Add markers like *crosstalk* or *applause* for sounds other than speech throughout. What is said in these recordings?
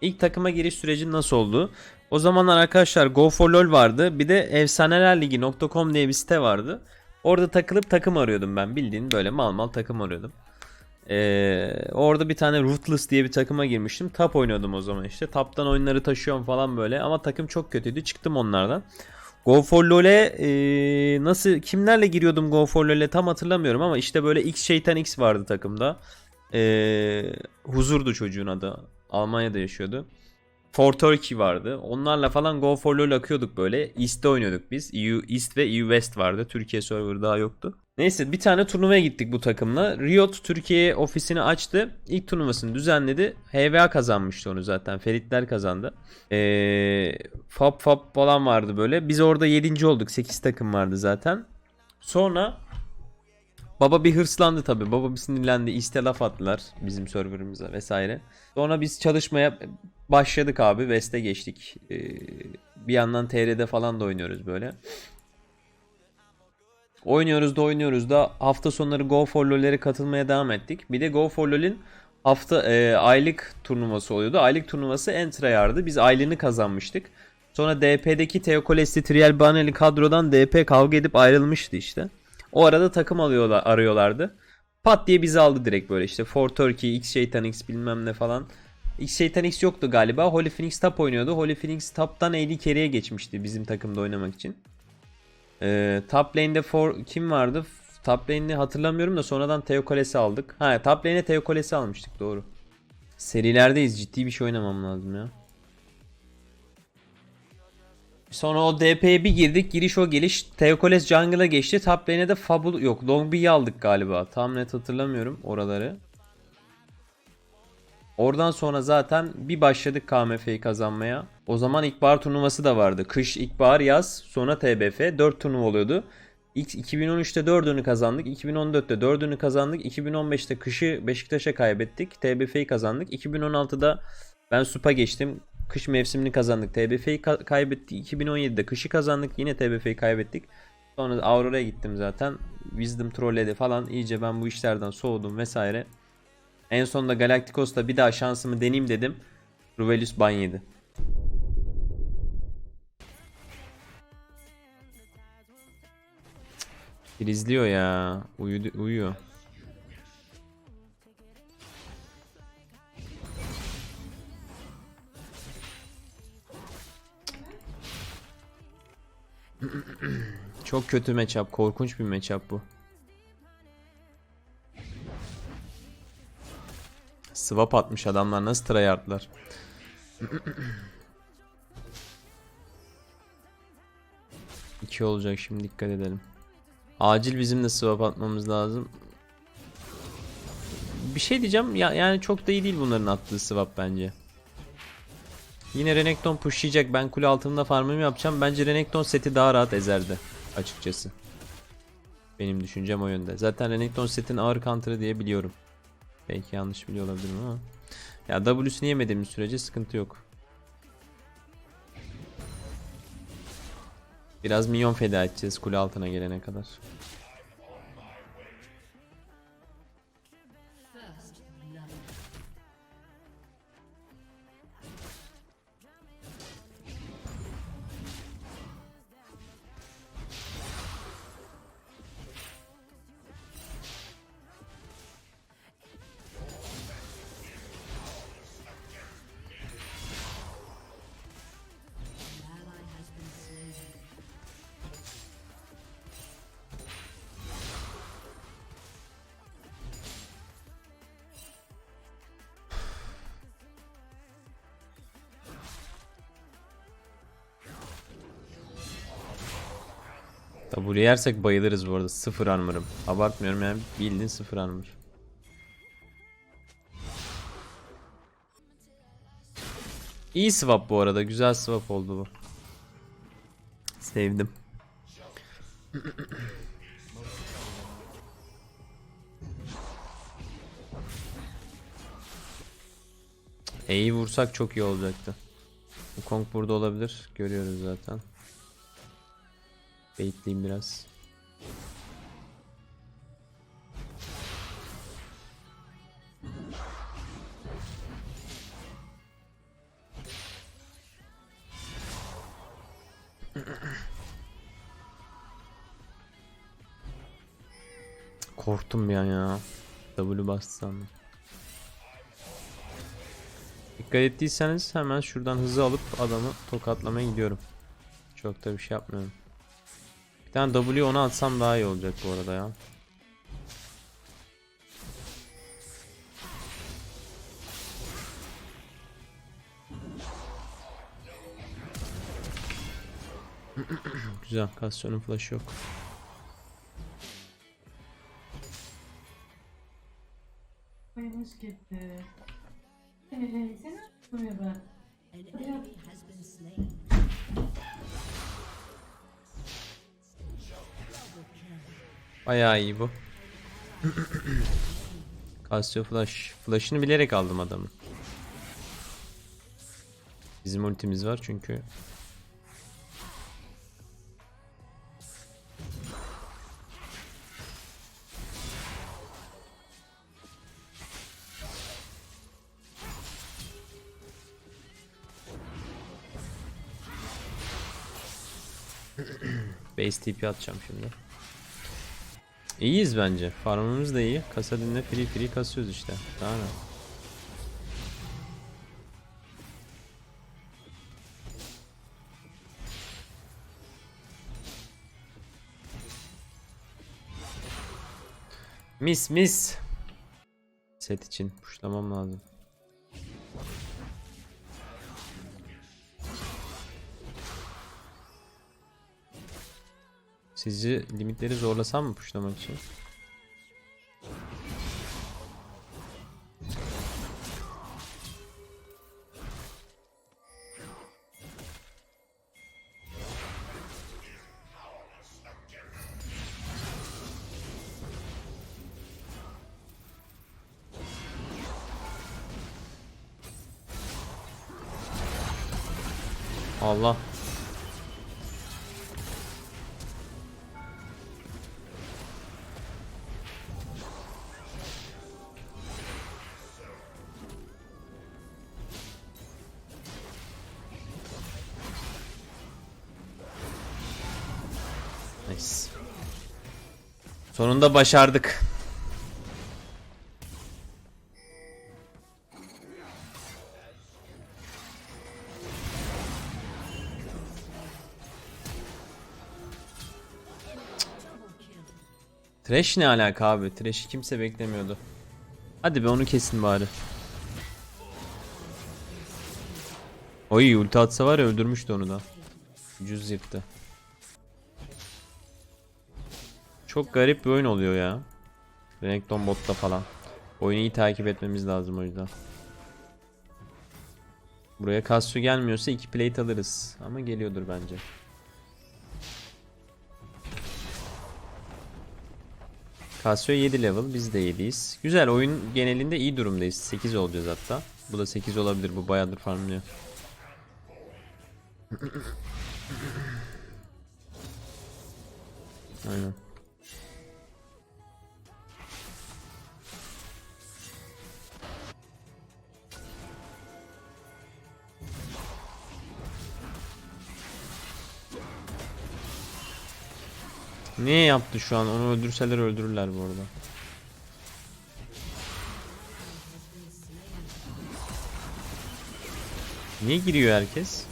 İlk takıma giriş süreci nasıl oldu? O zamanlar arkadaşlar Go for LoL vardı. Bir de efsanelerligi.com diye bir site vardı. Orada takılıp takım arıyordum ben. Bildiğin böyle mal mal takım arıyordum. Ee, orada bir tane Ruthless diye bir takıma girmiştim. Tap oynuyordum o zaman işte. Taptan oyunları taşıyorum falan böyle. Ama takım çok kötüydü. Çıktım onlardan. Go for LoL'e ee, nasıl kimlerle giriyordum Go for LoL'e tam hatırlamıyorum ama işte böyle X Şeytan X vardı takımda. Ee, huzurdu çocuğun adı. Almanya'da yaşıyordu. For Turkey vardı. Onlarla falan Go for LoL akıyorduk böyle. East'te oynuyorduk biz. EU East ve EU West vardı. Türkiye server daha yoktu. Neyse bir tane turnuvaya gittik bu takımla. Riot Türkiye ofisini açtı. İlk turnuvasını düzenledi. HVA kazanmıştı onu zaten. Feritler kazandı. Ee, Fab Fab falan vardı böyle. Biz orada 7. olduk. 8 takım vardı zaten. Sonra Baba bir hırslandı tabi. Baba bir sinirlendi. İste laf attılar bizim serverımıza vesaire. Sonra biz çalışmaya başladık abi. West'e geçtik. Ee, bir yandan TR'de falan da oynuyoruz böyle. Oynuyoruz da oynuyoruz da hafta sonları Go for LoL'lere katılmaya devam ettik. Bir de Go for LoL'in hafta e, aylık turnuvası oluyordu. Aylık turnuvası Entrayar'dı. Biz aylığını kazanmıştık. Sonra DP'deki Teokolesli Trial Baneli kadrodan DP kavga edip ayrılmıştı işte. O arada takım alıyorlar, arıyorlardı. Pat diye bizi aldı direkt böyle işte. For Turkey, X Şeytan X bilmem ne falan. X Şeytan X yoktu galiba. Holy Phoenix top oynuyordu. Holy Phoenix top'tan AD carry'e geçmişti bizim takımda oynamak için. Ee, top lane'de for kim vardı? Top lane'ini hatırlamıyorum da sonradan Teokoles'i aldık. Ha top lane'e Teokoles'i almıştık doğru. Serilerdeyiz. Ciddi bir şey oynamam lazım ya. Sonra o DP'ye bir girdik. Giriş o geliş. Teokoles jungle'a geçti. Top lane'e de Fabul yok. Longby'yi aldık galiba. Tam net hatırlamıyorum oraları. Oradan sonra zaten bir başladık KMF'yi kazanmaya. O zaman ilkbahar turnuvası da vardı. Kış, ilkbahar, yaz, sonra TBF. 4 turnuva oluyordu. İlk 2013'te 4'ünü kazandık. 2014'te 4'ünü kazandık. 2015'te kışı Beşiktaş'a kaybettik. TBF'yi kazandık. 2016'da ben SUP'a geçtim. Kış mevsimini kazandık. TBF'yi ka- kaybettik. 2017'de kışı kazandık. Yine TBF'yi kaybettik. Sonra Aurora'ya gittim zaten. Wisdom trolledi falan. İyice ben bu işlerden soğudum vesaire. En sonunda Galacticos'ta bir daha şansımı deneyeyim dedim. Ruvelius ban yedi. Bir izliyor ya. Uyudu, uyuyor. Çok kötü matchup. Korkunç bir matchup bu. Swap atmış adamlar. Nasıl tryhardlar? İki olacak şimdi dikkat edelim. Acil bizim de swap atmamız lazım. Bir şey diyeceğim ya yani çok da iyi değil bunların attığı swap bence. Yine Renekton pushlayacak. Ben kule altında farmımı yapacağım. Bence Renekton seti daha rahat ezerdi açıkçası. Benim düşüncem o yönde. Zaten Renekton setin ağır counter'ı diye biliyorum. Belki yanlış biliyor olabilirim ama. Ya W'sini yemediğimiz sürece sıkıntı yok. Biraz minyon feda edeceğiz kule altına gelene kadar. W yersek bayılırız bu arada. Sıfır armor'ım. Abartmıyorum yani bildiğin sıfır armor. İyi swap bu arada. Güzel swap oldu bu. Sevdim. E'yi vursak çok iyi olacaktı. Kong burada olabilir. Görüyoruz zaten. Baitleyeyim biraz. Korktum bir an ya. W bastı sandım. Dikkat ettiyseniz hemen şuradan hızı alıp adamı tokatlamaya gidiyorum. Çok da bir şey yapmıyorum. Bir tane W ona atsam daha iyi olacak bu arada ya. *clears throat* Güzel. Kasyonun flash yok. Bayağı iyi bu. Casio flash. Flash'ını bilerek aldım adamın. Bizim ultimiz var çünkü. Base TP atacağım şimdi. İyiyiz bence. Farmımız da iyi. Kasadin'le free free kasıyoruz işte. Daha ne? Mis mis. Set için puşlamam lazım. Sizce limitleri zorlasam mı puşlamak için? Nice. Sonunda başardık. Trash ne alaka abi? Trash'i kimse beklemiyordu. Hadi be onu kesin bari. Oy ulti atsa var ya öldürmüştü onu da. Cüz yıktı. Çok garip bir oyun oluyor ya. Renekton botta falan. Oyunu iyi takip etmemiz lazım o yüzden. Buraya Casio gelmiyorsa iki plate alırız. Ama geliyordur bence. Casio 7 level biz de 7'yiz. Güzel oyun genelinde iyi durumdayız. 8 olacağız hatta. Bu da 8 olabilir bu bayağıdır farmlıyor. Aynen. Ne yaptı şu an? Onu öldürseler öldürürler bu arada. Niye giriyor herkes?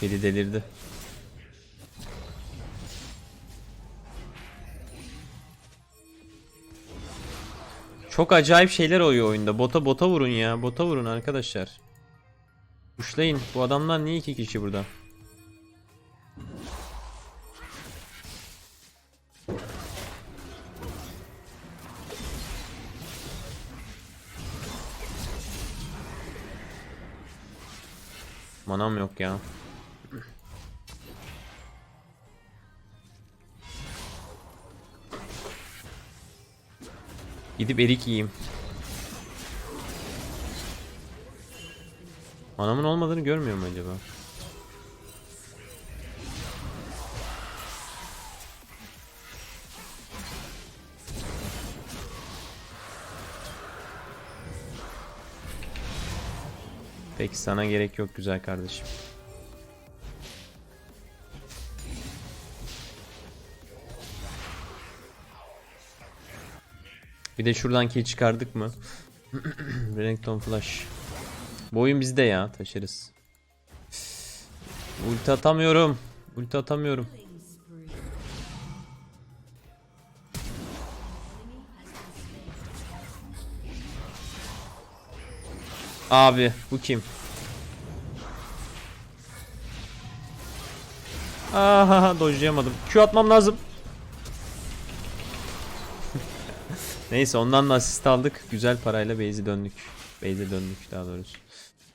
Kedi delirdi. Çok acayip şeyler oluyor oyunda. Bota bota vurun ya. Bota vurun arkadaşlar. Kuşlayın. Bu adamlar niye iki kişi burada? Manam yok ya. Gidip erik yiyeyim. Anamın olmadığını görmüyor mu acaba? Peki sana gerek yok güzel kardeşim. Bir de şuradan kill çıkardık mı? *clears throat* Renekton Flash. Bu oyun bizde ya taşırız. Ulti atamıyorum. Ulti atamıyorum. Abi bu kim? Aha dojlayamadım. Q atmam lazım. Neyse ondan da asist aldık. Güzel parayla base'i döndük. Base'e döndük daha doğrusu.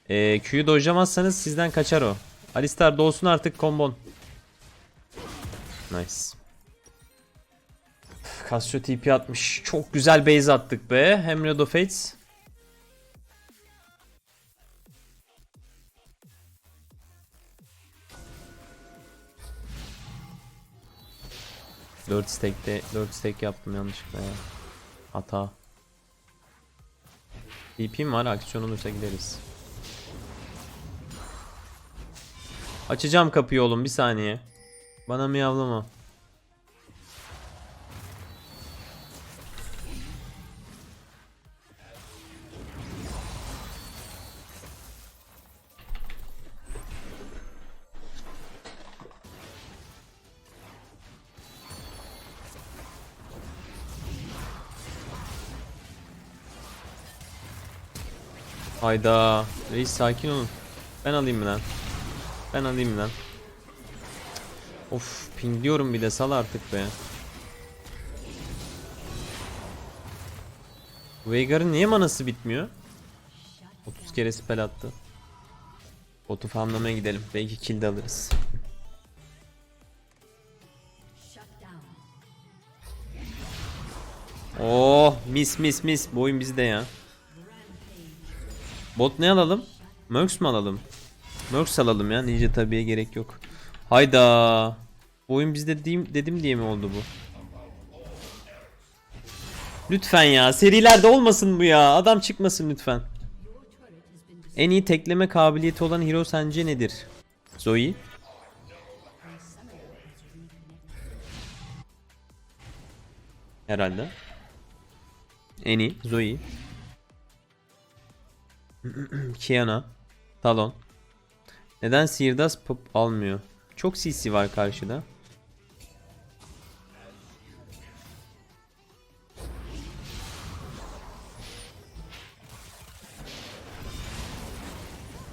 Ee, Q'yu dojlamazsanız sizden kaçar o. Alistar doğsun artık kombon. Nice. Casio TP atmış. Çok güzel base attık be. Hem Red of Fates. Dört stack'te 4 stack yaptım yanlışlıkla ya. Hata. TP'm var aksiyon olursa gideriz. Açacağım kapıyı oğlum bir saniye. Bana miyavlama. Hayda. Reis sakin olun. Ben alayım mı lan? Ben alayım mı lan? Of pingliyorum bir de sal artık be. Veigar'ın niye manası bitmiyor? 30 kere spell attı. Botu farmlamaya gidelim. Belki kill de alırız. Oh mis mis mis. Bu oyun bizde ya. Bot ne alalım? Mercs mi alalım? Mercs alalım ya. Ninja tabiye gerek yok. Hayda. Bu oyun bizde diyeyim, dedim diye mi oldu bu? Lütfen ya. Serilerde olmasın bu ya. Adam çıkmasın lütfen. En iyi tekleme kabiliyeti olan hero sence nedir? Zoe? Herhalde. En iyi Zoe. *clears throat* Kiana. Talon. Neden sihirdaz pop almıyor? Çok CC var karşıda.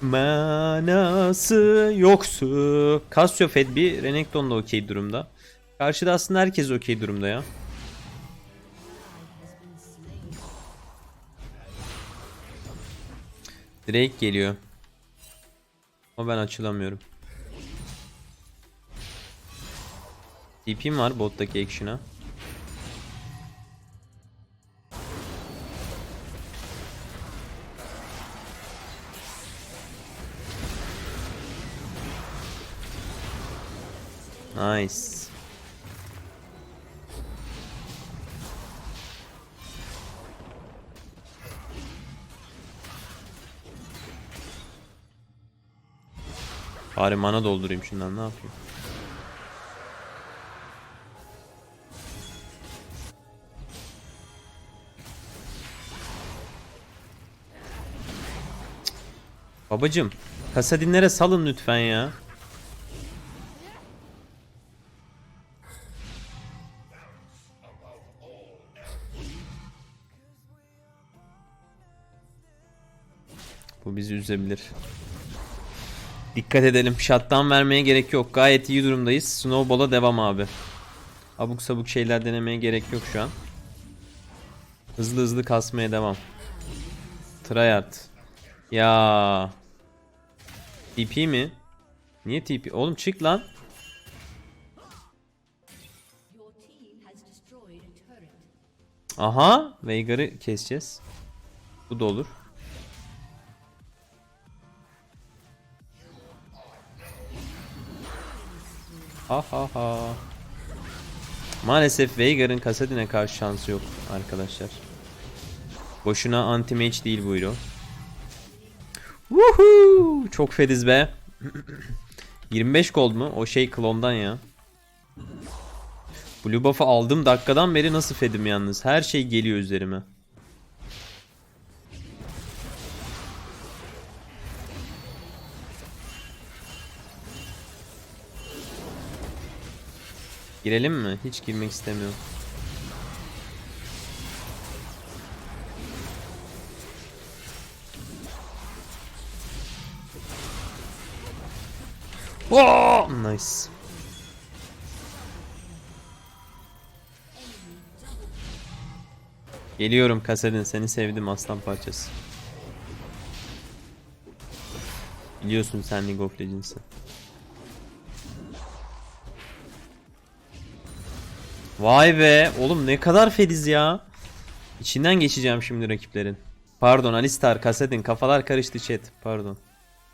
Manası yoksu. Casio Fed bir Renekton da okey durumda. Karşıda aslında herkes okey durumda ya. Drake geliyor. Ama ben açılamıyorum. TP'm var bottaki action'a. Nice. Bari mana doldurayım şundan ne yapayım? Babacım, kasadinlere salın lütfen ya. Bu bizi üzebilir. Dikkat edelim. Shutdown vermeye gerek yok. Gayet iyi durumdayız. Snowball'a devam abi. Abuk sabuk şeyler denemeye gerek yok şu an. Hızlı hızlı kasmaya devam. Tryhard. Ya. TP mi? Niye TP? Oğlum çık lan. Aha. Veigar'ı keseceğiz. Bu da olur. Ha ha ha. Maalesef Veigar'ın Kasadin'e karşı şansı yok arkadaşlar. Boşuna anti mage değil bu hero. Woohoo! Çok fediz be. *clears throat* 25 gold mu? O şey klondan ya. Blue buff'ı aldığım dakikadan beri nasıl fedim yalnız. Her şey geliyor üzerime. Girelim mi? Hiç girmek istemiyorum. Oh, nice. Geliyorum Kasedin seni sevdim aslan parçası. Biliyorsun sen League of Legends'ı. Vay be oğlum ne kadar fediz ya. İçinden geçeceğim şimdi rakiplerin. Pardon Alistar, Kasedin kafalar karıştı chat. Pardon.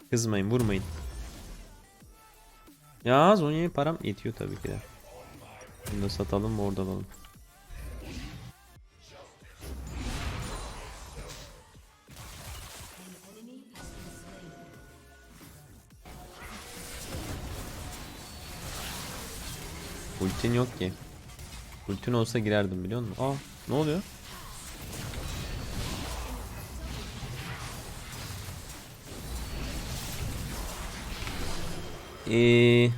Kızmayın vurmayın. Ya Zonya'ya param yetiyor tabii ki de. Bunu da satalım mı orada alalım. Ultin yok ki. Ultin olsa girerdim biliyor musun? Aa ne oluyor? Eee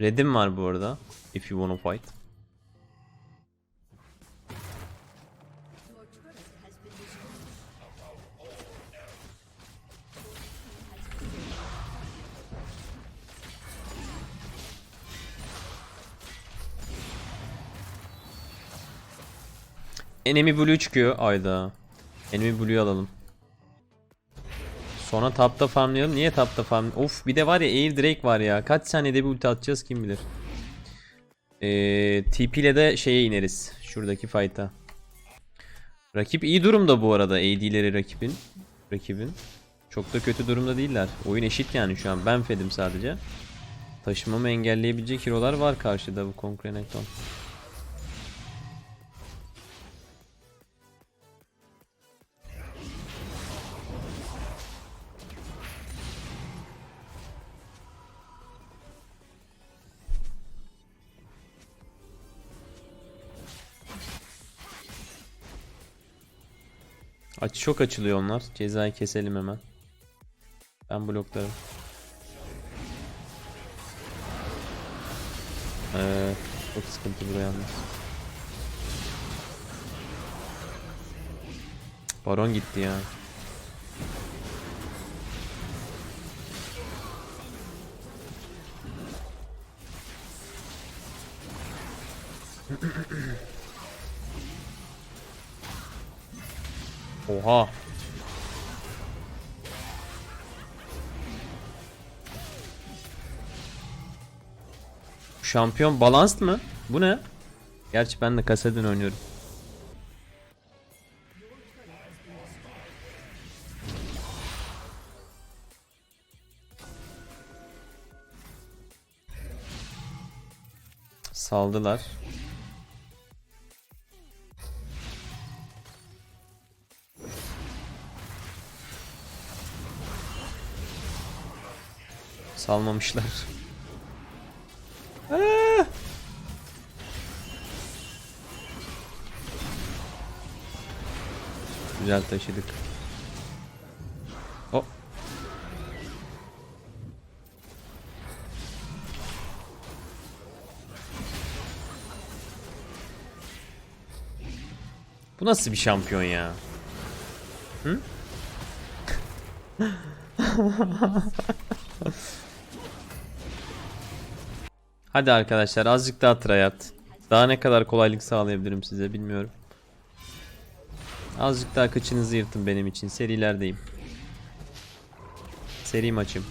Red'im var bu arada. If you wanna fight. Enemy Blue çıkıyor. Ayda. Enemy Blue'yu alalım. Sonra tapta farmlayalım. Niye tapta farm? Of bir de var ya Air Drake var ya. Kaç saniyede bir ulti atacağız kim bilir. Ee, TP ile de şeye ineriz. Şuradaki fight'a. Rakip iyi durumda bu arada. AD'leri rakibin. Rakibin. Çok da kötü durumda değiller. Oyun eşit yani şu an. Ben fedim sadece. Taşımamı engelleyebilecek hero'lar var karşıda bu Concrenecton. Aç çok açılıyor onlar. Cezayı keselim hemen. Ben bloklarım. Ee, çok sıkıntı buraya yalnız. Baron gitti ya. Oha. Şampiyon balanced mı? Bu ne? Gerçi ben de kasadan oynuyorum. Saldılar. Salmamışlar. Ah! Güzel taşıdık. Hop. Bu nasıl bir şampiyon ya? Hı? *laughs* Hadi arkadaşlar azıcık daha tryhard. Daha ne kadar kolaylık sağlayabilirim size bilmiyorum. Azıcık daha kıçınızı yırtın benim için. Serilerdeyim. Seri maçım.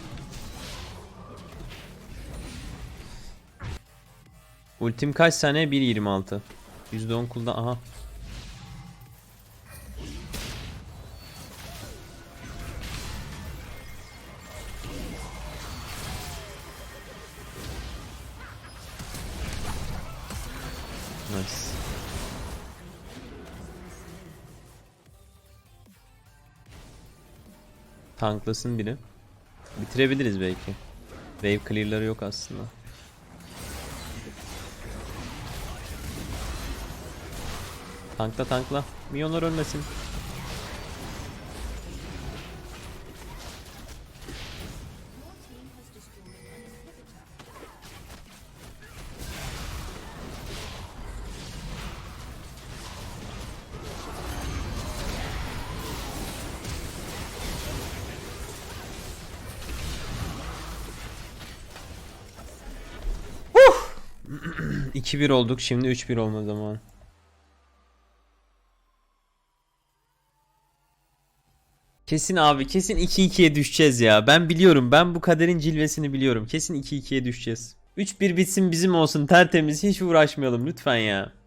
Ultim kaç saniye? 1.26. %10 cooldown. Aha. Nice. Tanklasın biri. Bitirebiliriz belki. Wave clear'ları yok aslında. Tankla tankla. Minyonlar ölmesin. 2-1 olduk şimdi 3-1 olma zamanı. Kesin abi kesin 2-2'ye düşeceğiz ya. Ben biliyorum ben bu kaderin cilvesini biliyorum. Kesin 2-2'ye düşeceğiz. 3-1 bitsin bizim olsun tertemiz hiç uğraşmayalım lütfen ya.